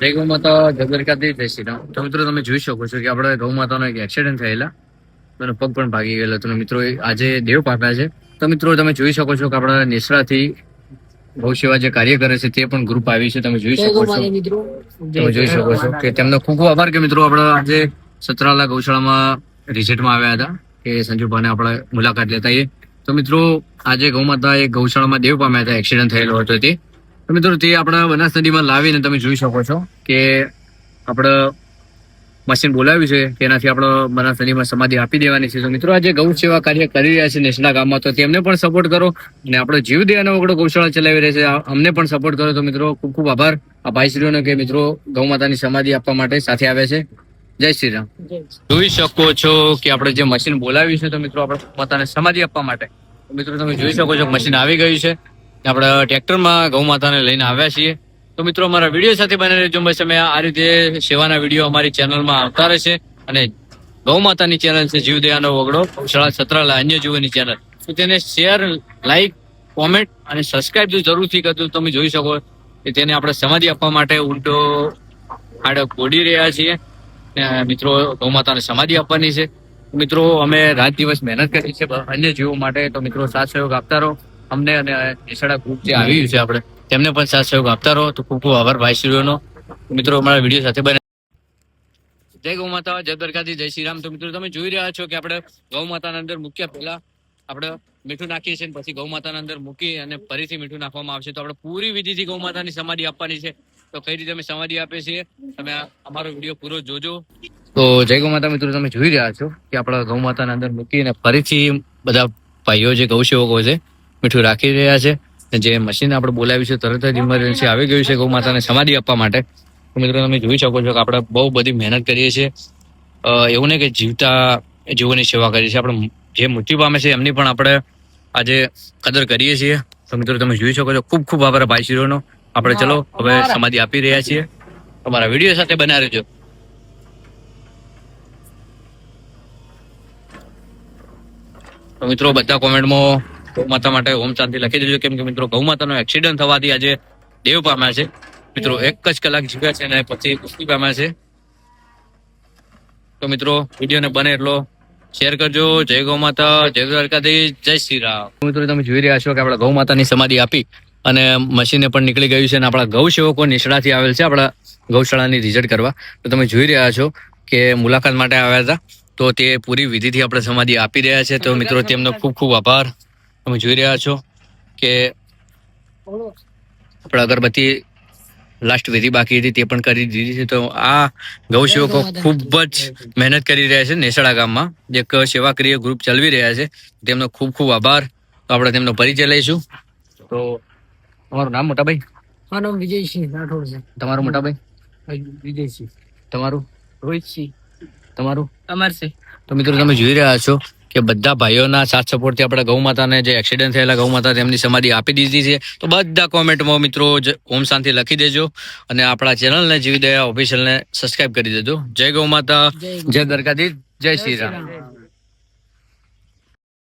જય માતા શ્રી રામ તો મિત્રો તમે જોઈ શકો છો કે આપણે ગૌ માતાનો એક એક્સિડન્ટ થયેલા. તેનો પગ પણ ભાગી ગયેલો તો મિત્રો આજે દેવ પાટા છે. તો મિત્રો તમે જોઈ શકો છો કે આપણા નેસડાથી ગૌ સેવા જે કાર્ય કરે છે તે પણ ગ્રુપ આવી છે. તમે જોઈ શકો છો. તમે જોઈ શકો છો કે તેમનો ખૂબ ખૂબ આભાર કે મિત્રો આપણે આજે સતરાલા ગૌશાળામાં રિઝલ્ટમાં આવ્યા હતા કે સંજુભાને આપણે મુલાકાત લેતા એ તો મિત્રો આજે ગૌ માતા એક ગૌશાળામાં દેવ પામ્યા હતા. એક્સિડન્ટ થયેલો હતો તો. મિત્રો તે આપણા બનાસ નદીમાં લાવીને તમે જોઈ શકો છો કે આપણે મશીન બોલાવ્યું છે તેનાથી આપણે બનાસ નદીમાં સમાધિ આપી દેવાની છે. તો મિત્રો આજે ગૌ સેવા કાર્ય કરી રહ્યા છે નેશના ગામમાં. તો તેમને પણ સપોર્ટ કરો અને આપણો જીવ દયાનો વગડો ગૌશાળા ચલાવી રહ્યા છે. અમને પણ સપોર્ટ કરો. તો મિત્રો ખૂબ ખૂબ આભાર. આ ભાઈશ્રીઓનો કે મિત્રો ગૌ માતાની સમાધિ આપવા માટે સાથે આવે છે. જય શ્રી રામ. જોઈ શકો છો કે આપણે જે મશીન બોલાવ્યું છે તો મિત્રો આપણે માતાને સમાધિ આપવા માટે. મિત્રો તમે જોઈ શકો છો મશીન આવી ગયું છે. આપણે ટ્રેક્ટરમાં ગૌ માતાને લઈને આવ્યા છીએ. તો મિત્રો, અમારા વીડિયો સાથે બને રહેજો. બસ અમે આ રીતે સેવાના વીડિયો અમારી ચેનલમાં આવતા રહેશે અને ગૌ માતાની ચેનલ છે જીવદયાનો વગડો શાળા છત્રાલા અન્ય જીવોની ચેનલ. તો તેને શેર, લાઈક, કોમેન્ટ અને સબસ્ક્રાઇબ જો જરૂરથી કરજો. તમે જોઈ શકો કે તેને આપણે સમાધિ આપવા માટે ઉલટો આડો કોડી રહ્યા છીએ. મિત્રો ગૌ માતાને સમાધિ આપવાની છે. મિત્રો, અમે રાત દિવસ મહેનત કરી છે. અન્ય જીવો માટે તો મિત્રો સાથ સહયોગ આપતા રહો. અમને અને નિશાળા ગ્રુપ જે આવ્યું છે આપણે. તેમને પણ સાથ સહયોગ આપતા રહો. તો ખૂબ ખૂબ આભાર ભાઈશ્રીઓનો મિત્રો અમારા વીડિયો સાથે બને. જય ગૌ માતા જય દ્વારકાથી જય શ્રી રામ. તો મિત્રો તમે જોઈ રહ્યા છો કે આપણે ગૌ માતાના અંદર મૂક્યા પહેલા આપણે મીઠું નાખીએ છીએ પછી ગૌ માતાના અંદર મૂકી અને ફરીથી મીઠું નાખવામાં આવશે. તો આપણે પૂરી વિધિથી ગૌ માતાની સમાધિ આપવાની છે. તો કઈ રીતે અમે સમાધિ આપીએ છીએ તમે અમારો વીડિયો પૂરો જોજો. તો જય ગૌ માતા મિત્રો તમે જોઈ રહ્યા છો કે આપણા ગૌ માતાના અંદર મૂકીને ફરીથી બધા ભાઈઓ જે ગૌ સેવકો છે મીઠું રાખી રહ્યા છે. જે મશીન આપણે બોલાવ્યું છે તરત જ ઇમરજન્સી આવી ગયું છે ગૌ માતાને સમાધિ આપવા માટે. તો મિત્રો તમે જોઈ શકો છો કે આપણે બહુ બધી મહેનત કરીએ છીએ. એવું નહીં કે જીવતા જીવોની સેવા કરીએ છીએ. આપણે જે મૃત્યુ પામે છે એમની પણ આપણે આજે કદર કરીએ છીએ. તો મિત્રો તમે જોઈ શકો છો ખૂબ ખૂબ આભાર ભાઈશ્રીઓનો આપણે ચલો હવે સમાધિ આપી રહ્યા છીએ. તમારા વીડિયો સાથે બના રહેજો તો મિત્રો બધા કોમેન્ટમાં ગૌ માતા માટે ઓમ શાંતિ લખી દેજો. કેમ કે મિત્રો ગૌ માતાનો એક્સિડન્ટ થવાથી આજે દેવ પામ્યા છે. મિત્રો એક જ કલાક જીવ્યા છે અને પછી પુષ્ટિ પામ્યા છે. તો મિત્રો વિડીયોને બને એટલો. શેર કરજો. જય ગૌ માતા જય દ્વારકાધીશ. જય શ્રી રામ. મિત્રો તમે જોઈ રહ્યા છો કે આપણા ગૌ માતાની સમાધિ આપી અને મશીને પણ નીકળી ગયું છે અને આપણા ગૌ સેવકો નિષ્ણાથી આવેલ છે આપણા ગૌશાળાની રિઝલ્ટ કરવા. તો તમે જોઈ રહ્યા છો કે મુલાકાત માટે આવ્યા હતા. તો તે પૂરી વિધિથી આપણે સમાધિ આપી રહ્યા છે. તો મિત્રો તેમનો ખૂબ ખૂબ આભાર. તમે જોઈ રહ્યા છો કે આપણે અગરબત્તી લાસ્ટ વિધિ બાકી હતી તે પણ કરી દીધી છે. તો આ ગૌ સેવકો ખૂબ જ મહેનત કરી રહ્યા છે નેસડા ગામમાં. એક સેવાક્રિય ગ્રુપ ચલાવી રહ્યા છે તેમનો ખૂબ ખૂબ આભાર. તો આપણે તેમનો પરિચય લઈશું. તો તમારું નામ મોટાભાઈ? મારું નામ વિજયસિંહ રાઠોડ છે. તમારું મોટાભાઈ? વિજયસિંહ. તમારું? રોહિતસિંહ. તમારું? અમરસિંહ. તો મિત્રો તમે જોઈ રહ્યા છો કે બધા ભાઈઓના સાથ સપોર્ટથી આપણે ગૌ માતાને જે એક્સિડન્ટ થયેલા ગૌ માતા તેમની સમાધિ આપી દીધી છે. તો બધા કોમેન્ટમાં મિત્રો ઓમ શાંતિ લખી દેજો અને આપણા ચેનલને જીવી દયા ઓફિશિયલને સબસ્ક્રાઇબ કરી દેજો. જય ગૌ માતા જય દ્વારકાધીશ જય શ્રી રામ.